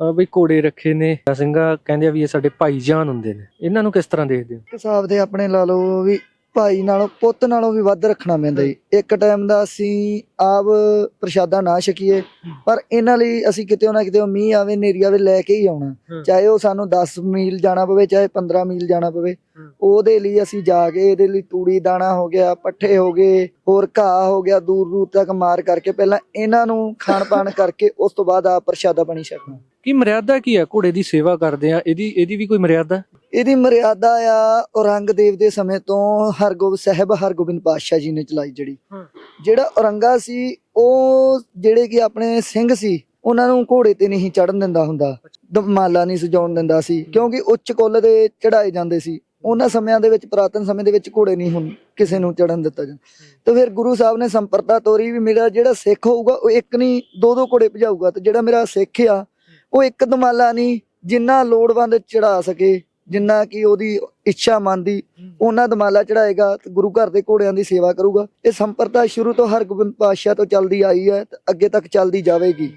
ਅਹ ਬਈ ਘੋੜੇ ਰੱਖੇ ਨੇ। ਸਿੰਘਾ ਕਹਿੰਦੇ ਆ ਵੀ ਇਹ ਸਾਡੇ ਭਾਈ ਜਾਨ ਹੁੰਦੇ ਨੇ। ਇਹਨਾਂ ਨੂੰ ਕਿਸ ਤਰ੍ਹਾਂ ਦੇਖਦੇ ਹੋ? ਹਿਸਾਬ ਦੇ ਆਪਣੇ ਲਾ ਲਓ ਵੀ ਭਾਈ ਨਾਲੋਂ ਪੁੱਤ ਨਾਲੋਂ ਵੀ ਵੱਧ ਰੱਖਣਾ ਪੈਂਦਾ ਜੀ। ਇੱਕ ਟਾਈਮ ਦਾ ਅਸੀਂ ਆਪ ਪ੍ਰਸ਼ਾਦਾ ਨਾ ਛਕੀਏ ਪਰ ਇਹਨਾਂ ਲਈ ਅਸੀਂ ਕਿਤੇ ਨਾ ਕਿਤੇ ਮੀਂਹ ਆਵੇ ਨੇਰੀ ਆਵੇ ਲੈ ਕੇ ਹੀ ਆਉਣਾ। ਚਾਹੇ ਉਹ ਸਾਨੂੰ 10 ਮੀਲ ਜਾਣਾ ਪਵੇ ਚਾਹੇ 15 ਮੀਲ ਜਾਣਾ ਪਵੇ। ਉਹਦੇ ਲਈ ਅਸੀਂ ਜਾ ਕੇ ਇਹਦੇ ਲਈ ਤੂੜੀ ਦਾਣਾ ਹੋ ਗਿਆ ਪੱਠੇ ਹੋ ਗਏ ਹੋਰ ਘਾਹ ਹੋ ਗਿਆ ਦੂਰ ਦੂਰ ਤੱਕ ਮਾਰ ਕਰਕੇ ਪਹਿਲਾਂ ਇਹਨਾਂ ਨੂੰ ਖਾਣ ਪਾਣ ਕਰਕੇ ਉਸ ਤੋਂ ਬਾਅਦ ਆ ਪ੍ਰਸ਼ਾਦਾ ਪਾਣੀ ਛਕਣਾ। ਕੀ ਮਰਿਆਦਾ ਕੀ ਹੈ ਘੋੜੇ ਦੀ ਸੇਵਾ ਕਰਦੇ ਆ। ਇਹਦੀ ਇਹਦੀ ਵੀ ਕੋਈ ਮਰਿਆਦਾ? ਇਹਦੀ ਮਰਿਆਦਾ ਆ ਔਰੰਗਜ਼ੇਬ ਦੇ ਸਮੇਂ ਤੋਂ ਹਰਗੋਬਿੰਦ ਸਾਹਿਬ ਹਰਗੋਬਿੰਦ ਪਾਤਸ਼ਾਹ ਜੀ ਨੇ ਚਲਾਈ ਜਿਹੜੀ। ਜਿਹੜਾ ਔਰੰਗਾ ਸੀ ਉਹ ਜਿਹੜੇ ਕਿ ਆਪਣੇ ਸਿੰਘ ਸੀ ਉਹਨਾਂ ਨੂੰ ਘੋੜੇ ਤੇ ਨਹੀਂ ਚੜਨ ਦਿੰਦਾ ਹੁੰਦਾ ਦਮਾਲਾ ਨਹੀਂ ਸਜਾਉਣ ਦਿੰਦਾ ਸੀ ਕਿਉਂਕਿ ਉੱਚ ਕੁੱਲ ਦੇ ਚੜਾਏ ਜਾਂਦੇ ਸੀ। ਉਹਨਾਂ ਸਮਿਆਂ ਦੇ ਵਿੱਚ ਪ੍ਰਾਤਨ ਸਮੇਂ ਦੇ ਵਿੱਚ ਘੋੜੇ ਨਹੀਂ ਹੁਣ ਕਿਸੇ ਨੂੰ ਚੜਨ ਦਿੱਤਾ ਜਾਂਦਾ। ਤੇ ਫਿਰ ਗੁਰੂ ਸਾਹਿਬ ਨੇ ਸੰਪਰਦਾ ਤੋਰੀ ਵੀ ਮੇਰਾ ਜਿਹੜਾ ਸਿੱਖ ਹੋਊਗਾ ਉਹ ਇੱਕ ਨਹੀਂ ਦੋ ਦੋ ਘੋੜੇ ਭਜਾਊਗਾ। ਤੇ ਜਿਹੜਾ ਮੇਰਾ ਸਿੱਖ ਆ ਉਹ ਇੱਕ ਦਮਾਲਾ ਨਹੀਂ, ਜਿੰਨਾ ਲੋੜਵੰਦ ਚੜਾ ਸਕੇ, ਜਿੰਨਾ ਕਿ ਉਹਦੀ ਇੱਛਾ ਮੰਨਦੀ, ਉਹਨਾਂ ਦਮਾਲਾ ਚੜਾਏਗਾ ਤੇ ਗੁਰੂ ਘਰ ਦੇ ਘੋੜਿਆਂ ਦੀ ਸੇਵਾ ਕਰੂਗਾ। ਇਹ ਸੰਪਰਦਾ ਸ਼ੁਰੂ ਤੋਂ ਹਰਗੋਬਿੰਦ ਪਾਤਸ਼ਾਹ ਤੋਂ ਚੱਲਦੀ ਆਈ ਹੈ ਤੇ ਅੱਗੇ ਤੱਕ ਚੱਲਦੀ ਜਾਵੇਗੀ।